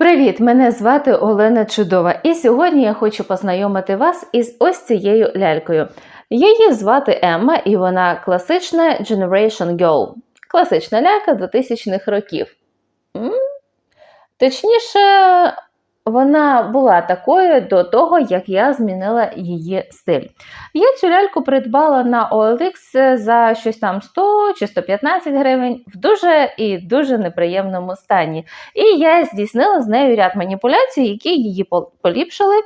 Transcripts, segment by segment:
Привіт! Мене звати Олена Чудова, і сьогодні я хочу познайомити вас із ось цією лялькою. Її звати Емма, і вона класична Generation Girl. Класична лялька 2000-х років. Точніше, вона була такою до того, як я змінила її стиль. Я цю ляльку придбала на OLX за щось там 100 чи 115 гривень в дуже і дуже неприємному стані. І я здійснила з нею ряд маніпуляцій, які її поліпшили.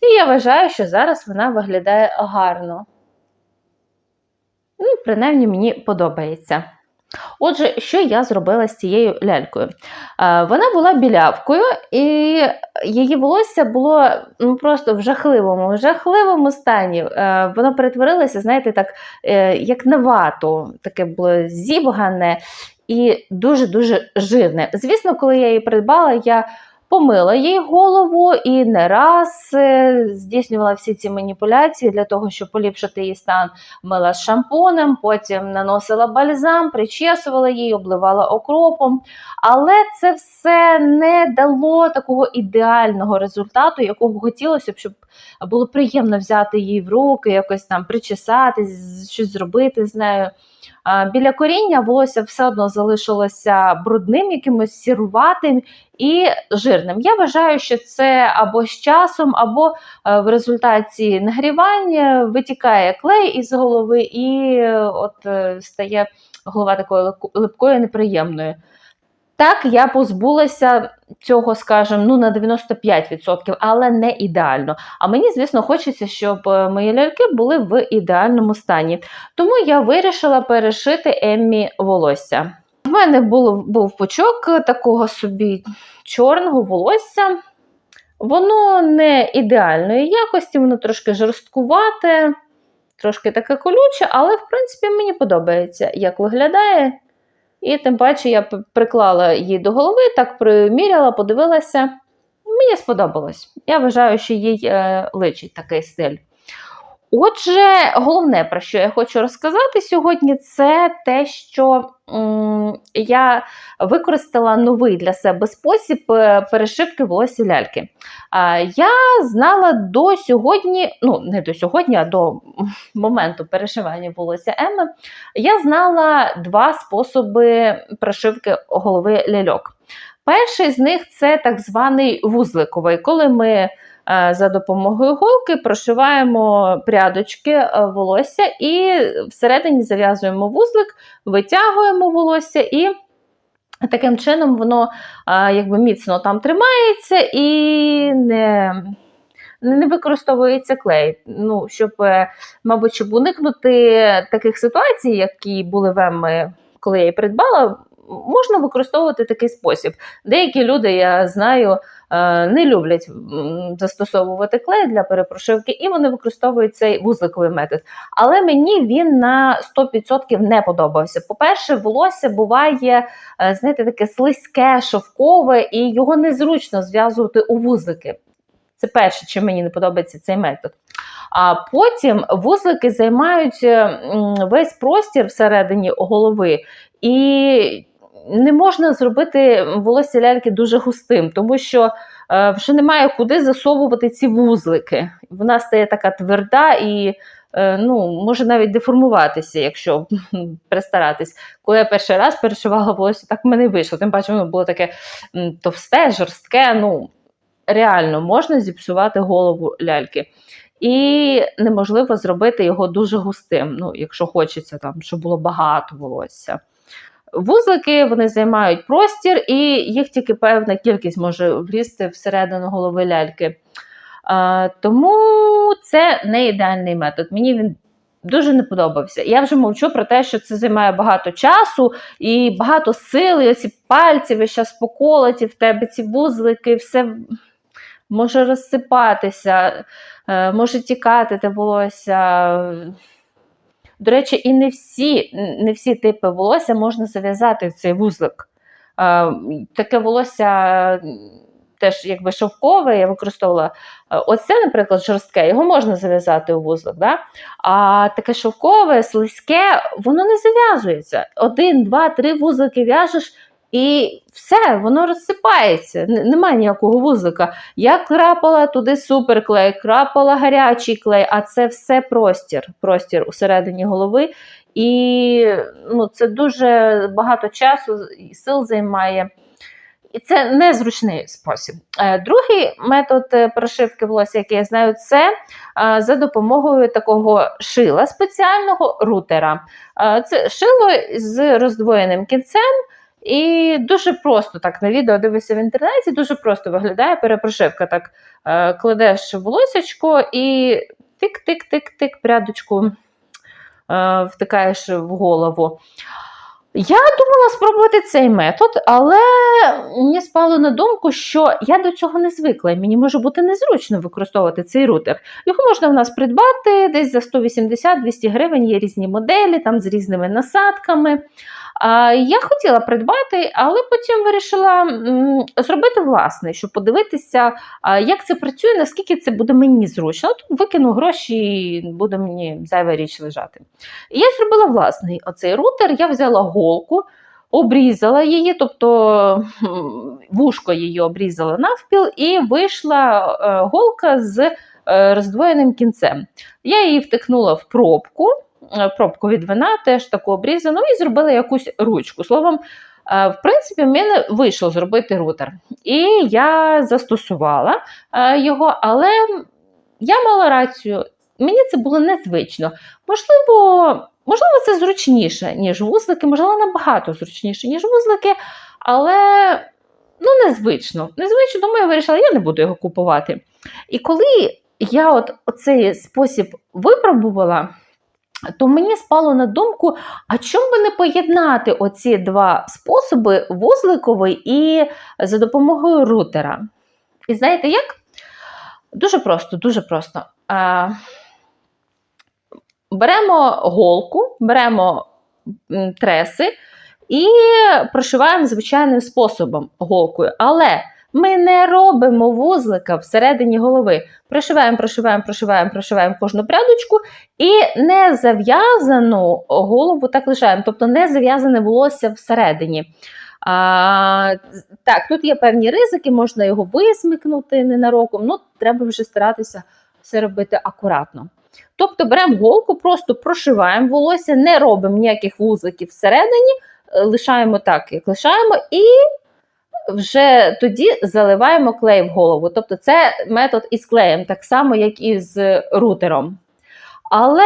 І я вважаю, що зараз вона виглядає гарно. Ну, принаймні, мені подобається. Отже, що я зробила з цією лялькою? Е, Вона була білявкою, і її волосся було ну, просто в жахливому, в жахливому стані. Е, Воно перетворилося, знаєте, так, е, як на вату, таке було зібгане і дуже-дуже жирне. Звісно, коли я її придбала, я помила їй голову і не раз е, здійснювала всі ці маніпуляції для того, щоб поліпшити її стан. Мила з шампунем, потім наносила бальзам, причесувала її, обливала окропом. Але це все не дало такого ідеального результату, якого хотілося б, щоб було приємно взяти її в руки, якось там причесати, щось зробити з нею. Біля коріння волосся все одно залишилося брудним, якимось сіруватим і жирним. Я вважаю, що це або з часом, або е, в результаті нагрівання витікає клей із голови, і е, от е, стає голова такою липкою, неприємною. Так, я позбулася цього, скажімо, ну на 95%, але не ідеально. А мені, звісно, хочеться, щоб е, мої ляльки були в ідеальному стані. Тому я вирішила перешити Еммі волосся. У мене було, був пучок такого собі чорного волосся. Воно не ідеальної якості, воно трошки жорсткувате, трошки таке колюче, але в принципі мені подобається, як виглядає. І тим паче я приклала її до голови, так приміряла, подивилася. Мені сподобалось. Я вважаю, що їй е, личить такий стиль. Отже, головне, про що я хочу розказати сьогодні, це те, що я використала новий для себе спосіб е, перешивки волосся ляльки. Я знала до сьогодні, ну не до сьогодні, а до моменту перешивання волосся Еми, я знала два способи прошивки голови ляльок. Перший з них це так званий вузликовий, коли ми е, за допомогою голки прошиваємо прядочки е, волосся і всередині зав'язуємо вузлик, витягуємо волосся і. Таким чином воно а, якби міцно там тримається і не, не використовується клей. Ну, щоб, е, мабуть, щоб уникнути таких ситуацій, які були в Емми, коли я її придбала, можна використовувати такий спосіб. Деякі люди, я знаю, е, не люблять застосовувати клей для перепрошивки, і вони використовують цей вузликовий метод. Але мені він на 100% не подобався. По-перше, волосся буває, е, знаєте, таке слизьке, шовкове, і його незручно зв'язувати у вузлики. Це перше, чим мені не подобається цей метод. А потім вузлики займають весь простір всередині голови, і не можна зробити волосся ляльки дуже густим, тому що е, вже немає куди засовувати ці вузлики. Вона стає така тверда і е, ну, може навіть деформуватися, якщо перестаратись. Коли я перший раз перешивала волосся, так в мене вийшло. Тим паче воно було таке товсте, жорстке. Ну, реально можна зіпсувати голову ляльки. І неможливо зробити його дуже густим, ну, якщо хочеться, там, щоб було багато волосся. Вузлики вони займають простір, і їх тільки певна кількість може влізти всередину голови ляльки. А, тому це не ідеальний метод. Мені він дуже не подобався. Я вже мовчу про те, що це займає багато часу і багато сил, і оці пальці весь час поколоті, в тебе ці вузлики, все може розсипатися, е, може тікати те волосся. До речі, і не всі, не всі типи волосся можна зав'язати в цей вузлик. Е, Таке волосся теж якби шовкове, я використовувала. Е, Оце, наприклад, жорстке, його можна зав'язати у вузлик. Да? А таке шовкове, слизьке, воно не зав'язується. Один, два, три вузлики в'яжеш, І все, воно розсипається, немає ніякого вузлика. Я крапала туди суперклей, крапала гарячий клей, а це все простір, простір усередині голови. І ну, це дуже багато часу і сил займає. І це незручний спосіб. Е, Другий метод е, прошивки волосся, який я знаю, це е, за допомогою такого шила спеціального рутера. Це шило з роздвоєним кінцем. І дуже просто так на відео дивишся в інтернеті, дуже просто виглядає перепрошивка. Так е, кладеш волосечко і тик-тик-тик-тик, прядочку е, втикаєш в голову. Я думала спробувати цей метод, але мені спало на думку, що я до цього не звикла, і мені може бути незручно використовувати цей рутер. Його можна в нас придбати десь за 180-200 гривень, є різні моделі, там з різними насадками. Я хотіла придбати, але потім вирішила зробити власний, щоб подивитися, як це працює, наскільки це буде мені зручно. От викину гроші і буде мені зайва річ лежати. Я зробила власний оцей рутер. Я взяла голку, обрізала її, тобто вушко її обрізала навпіл, і вийшла е, голка з е, роздвоєним кінцем. Я її втикнула в пробку, пробку від вина, теж таку обрізану, і зробила якусь ручку. Словом, е, в принципі, в мене вийшло зробити рутер. І я застосувала е, його, але я мала рацію. Мені це було незвично. Можливо, можливо, це зручніше, ніж вузлики, можливо, набагато зручніше, ніж вузлики, але ну, незвично. Незвично, тому я вирішила, я не буду його купувати. І коли я от цей спосіб випробувала, то мені спало на думку, а чому би не поєднати оці два способи вузликовий і за допомогою рутера? І знаєте як? Дуже просто, дуже просто. А, беремо голку, беремо треси і прошиваємо звичайним способом голкою. Але ми не робимо вузлика всередині голови. Прошиваємо, прошиваємо, прошиваємо, прошиваємо кожну прядочку і не зав'язану голову так лишаємо, тобто не зав'язане волосся всередині. А, так, тут є певні ризики, можна його висмикнути ненароком, ну треба вже старатися все робити акуратно. Тобто беремо голку, просто прошиваємо волосся, не робимо ніяких вузликів всередині, лишаємо так, як лишаємо, і вже тоді заливаємо клей в голову. Тобто це метод із клеєм, так само, як і з рутером. Але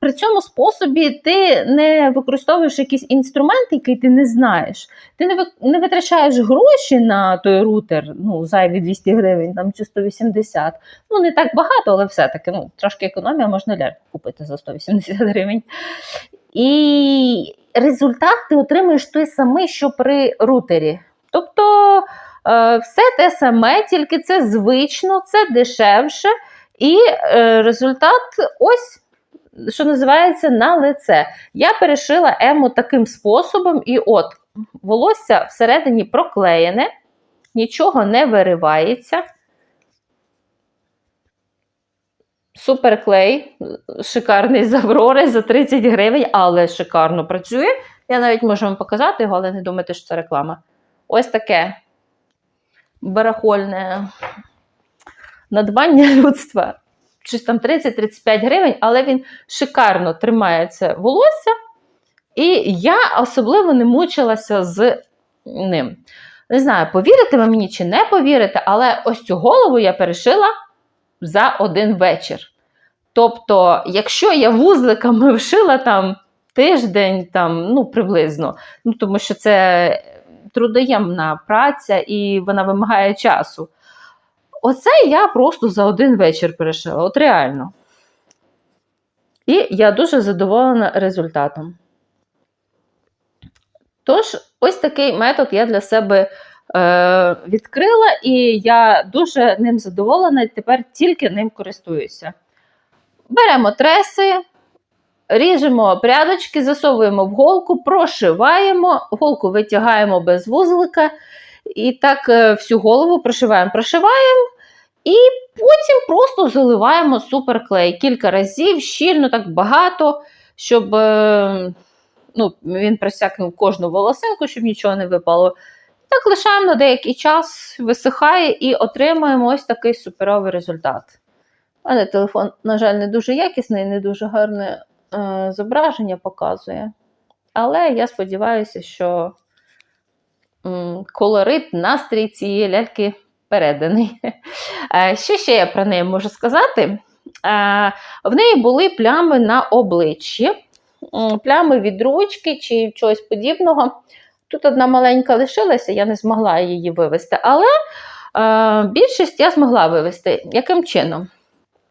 при цьому способі ти не використовуєш якийсь інструмент, який ти не знаєш. Ти не витрачаєш гроші на той рутер, ну, зайві 200 гривень там, чи 180. Ну, не так багато, але все-таки ну, трошки економія, можна ляльку купити за 180 гривень. І результат ти отримуєш той самий, що при рутері. Тобто е, все те саме, тільки це звично, це дешевше. І е, результат ось, що називається, на лице. Я перешила ему таким способом, і от волосся всередині проклеєне, нічого не виривається. Суперклей, шикарний з Аврори за 30 гривень, але шикарно працює. Я навіть можу вам показати його, але не думайте, що це реклама. Ось таке барахольне надбання людства. Щось там 30-35 гривень, але він шикарно тримається волосся. І я особливо не мучилася з ним. Не знаю, повірите ви мені чи не повірите, але ось цю голову я перешила за один вечір. Тобто, якщо я вузликами вшила там тиждень, там, ну, приблизно, ну, тому що це трудоємна праця і вона вимагає часу. Оце я просто за один вечір перешила, от реально. І я дуже задоволена результатом. Тож, ось такий метод я для себе е, відкрила, і я дуже ним задоволена, і тепер тільки ним користуюся. Беремо треси, ріжемо прядочки, засовуємо в голку, прошиваємо, голку витягаємо без вузлика. І так е, всю голову прошиваємо, прошиваємо. І потім просто заливаємо суперклей кілька разів, щільно, так багато, щоб е, ну, він просякнув кожну волосинку, щоб нічого не випало. Так лишаємо на деякий час, висихає і отримуємо ось такий суперовий результат. У мене телефон, на жаль, не дуже якісний, не дуже гарне зображення показує. Але я сподіваюся, що колорит, настрій цієї ляльки переданий. Е, Що ще я про неї можу сказати? Е, В неї були плями на обличчі, плями від ручки чи чогось подібного. Тут одна маленька лишилася, я не змогла її вивести, але е, більшість я змогла вивести. Яким чином?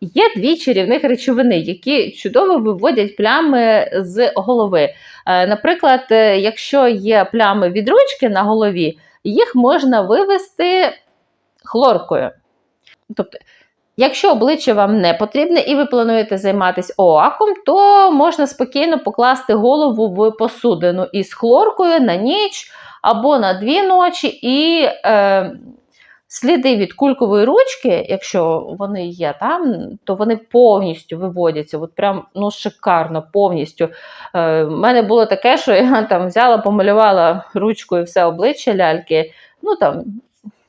Є дві чарівних речовини, які чудово виводять плями з голови. Е, Наприклад, е, якщо є плями від ручки на голові, їх можна вивести хлоркою. Тобто, якщо обличчя вам не потрібне і ви плануєте займатися оаком, то можна спокійно покласти голову в посудину із хлоркою на ніч або на дві ночі, і е, сліди від кулькової ручки, якщо вони є там, то вони повністю виводяться. От прям ну, шикарно, повністю. Е, У мене було таке, що я там взяла, помалювала ручкою все обличчя ляльки. Ну там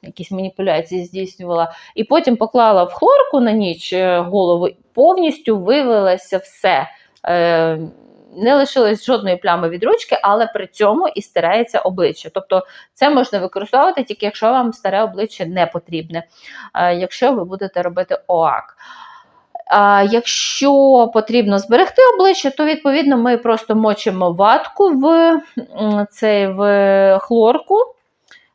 якісь маніпуляції здійснювала, і потім поклала в хлорку на ніч е, голову, повністю вивелося все. Е, не лишилось жодної плями від ручки, але при цьому і стирається обличчя. Тобто це можна використовувати тільки якщо вам старе обличчя не потрібне, е, якщо ви будете робити ОАК. Якщо потрібно зберегти обличчя, то відповідно ми просто мочимо ватку в, цей, в хлорку,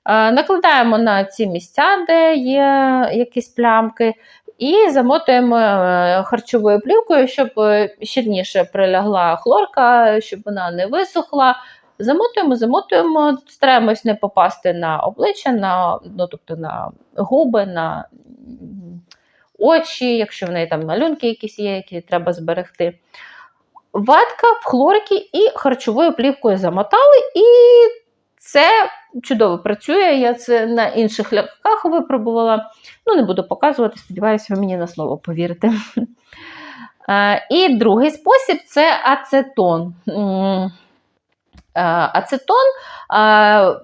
е, накладаємо на ці місця, де є якісь плямки, і замотуємо е, харчовою плівкою, щоб е, щільніше прилягла хлорка, щоб вона не висохла. Замотуємо, замотуємо, стараємось не попасти на обличчя, на, ну, тобто на губи, на очі, якщо в неї там малюнки якісь є, які треба зберегти. Ватка в хлорки і харчовою плівкою замотали, і це чудово працює. Я це на інших ляльках випробувала. Ну, не буду показувати, сподіваюся, ви мені на слово повірите. Е, І другий спосіб це ацетон. Е, Ацетон е,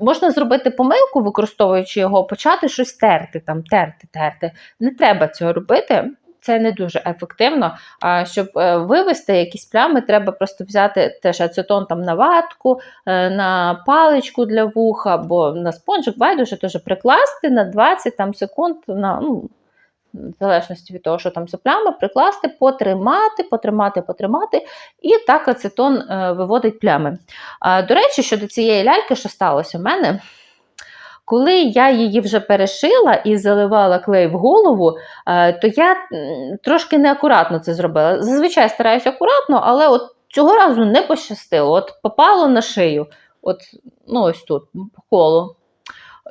можна зробити помилку, використовуючи його, почати щось терти, там, терти, терти. Не треба цього робити. Це не дуже ефективно. А щоб е, вивести якісь плями, треба просто взяти теж ацетон там на ватку, е, на паличку для вуха або на спонжик, байдуже теж прикласти на 20 там, секунд, на, ну, в залежності від того, що там за плями, прикласти, потримати, потримати, потримати, і так ацетон е, виводить плями. До речі, щодо цієї ляльки, що сталося у мене. Коли я її вже перешила і заливала клей в голову, е, то я трошки неакуратно це зробила. Зазвичай стараюся акуратно, але от цього разу не пощастило. От попало на шию, от, ну ось тут, по колу.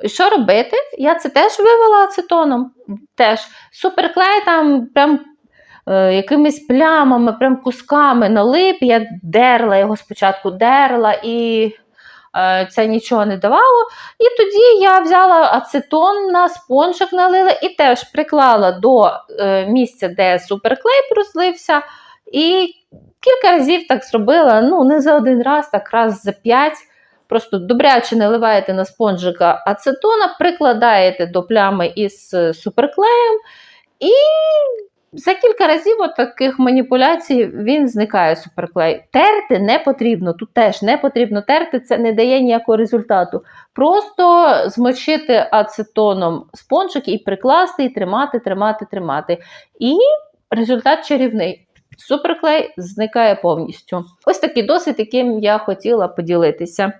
Що робити? Я це теж вивела ацетоном. Теж суперклей там прям е, якимись плямами, прям кусками налип. Я дерла його спочатку дерла і це нічого не давало. І тоді я взяла ацетон на спонжик налила і теж приклала до е, місця, де суперклей розлився. І кілька разів так зробила. Ну, не за один раз, так раз за п'ять. Просто добряче наливаєте на спонжика ацетона, прикладаєте до плями із е, суперклеєм, і за кілька разів от таких маніпуляцій він зникає суперклей. Терти не потрібно, тут теж не потрібно терти, це не дає ніякого результату. Просто змочити ацетоном спонжик і прикласти, і тримати, тримати, тримати. І результат чарівний. Суперклей зникає повністю. Ось такий досвід, яким я хотіла поділитися.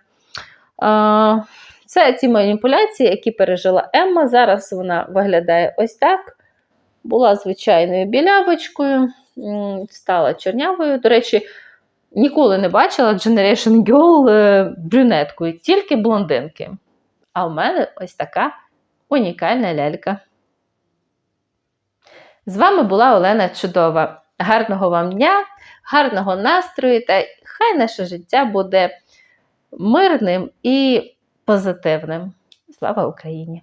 Це ці маніпуляції, які пережила Емма. Зараз вона виглядає ось так. Була звичайною білявочкою, стала чорнявою. До речі, ніколи не бачила Generation Girl е, брюнеткою, тільки блондинки. А в мене ось така унікальна лялька. З вами була Олена Чудова. Гарного вам дня, гарного настрою та хай наше життя буде мирним і позитивним. Слава Україні!